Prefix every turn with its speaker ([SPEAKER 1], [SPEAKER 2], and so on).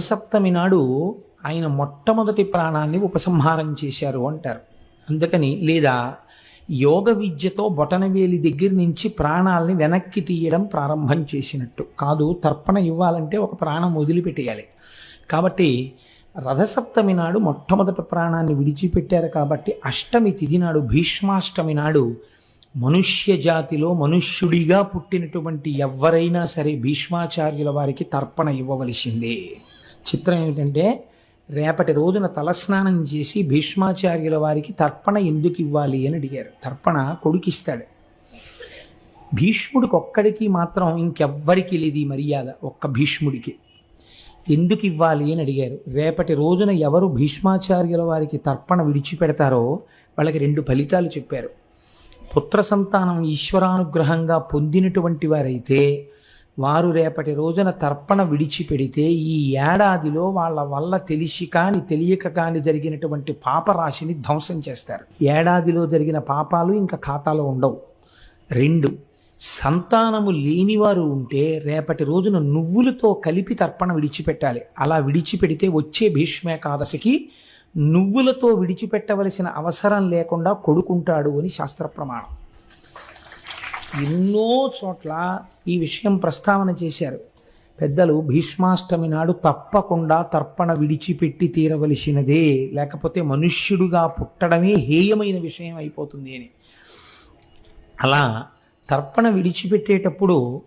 [SPEAKER 1] సప్తమి నాడు ఆయన మొట్టమొదటి ప్రాణాన్ని ఉపసంహారం చేశారు అంటారు. అందుకని లేదా యోగ విద్యతో బొటనవేలి దగ్గర నుంచి ప్రాణాలని వెనక్కి తీయడం ప్రారంభం చేసినట్టు. కాదు తర్పణ ఇవ్వాలంటే ఒక ప్రాణం వదిలిపెట్టేయాలి. కాబట్టి రథసప్తమి నాడు మొట్టమొదటి ప్రాణాన్ని విడిచిపెట్టారు కాబట్టి అష్టమి తిథి నాడు భీష్మాష్టమి నాడు మనుష్య జాతిలో మనుష్యుడిగా పుట్టినటువంటి ఎవరైనా సరే భీష్మాచార్యుల వారికి తర్పణ ఇవ్వవలసిందే. చిత్రం ఏమిటంటే రేపటి రోజున తలస్నానం చేసి భీష్మాచార్యుల వారికి తర్పణ ఎందుకు ఇవ్వాలి అని అడిగారు. తర్పణ కొడుకిస్తాడు. భీష్ముడికి ఒక్కడికి మాత్రం ఇంకెవ్వరికి లేదు మర్యాద ఒక్క భీష్ముడికి. ఎందుకు ఇవ్వాలి అని అడిగారు. రేపటి రోజున ఎవరు భీష్మాచార్యుల వారికి తర్పణ విడిచిపెడతారో వాళ్ళకి రెండు ఫలితాలు చెప్పారు. పుత్ర సంతానం ఈశ్వరానుగ్రహంగా పొందినటువంటి వారైతే వారు రేపటి రోజున తర్పణ విడిచిపెడితే ఈ ఏడాదిలో వాళ్ళ వల్ల తెలిసి కాని తెలియక కాని జరిగినటువంటి పాపరాశిని ధ్వంసం చేస్తారు. ఏడాదిలో జరిగిన పాపాలు ఇంకా ఖాతాలో ఉండవు. రెండు సంతానము లేనివారు ఉంటే రేపటి రోజున నువ్వులతో కలిపి తర్పణ విడిచిపెట్టాలి. అలా విడిచిపెడితే వచ్చే భీష్మేకాదశికి నువ్వులతో విడిచిపెట్టవలసిన అవసరం లేకుండా కొడుకుంటాడు అని శాస్త్ర ప్రమాణం ఎన్నో చోట్ల ఈ విషయం ప్రస్తావన చేశారు. పెద్దలు భీష్మాష్టమి నాడు తప్పకుండా తర్పణ విడిచిపెట్టి తీరవలసినదే. లేకపోతే మనుష్యుడుగా పుట్టడమే హేయమైన విషయం అయిపోతుంది అని. అలా తర్పణ విడిచిపెట్టేటప్పుడు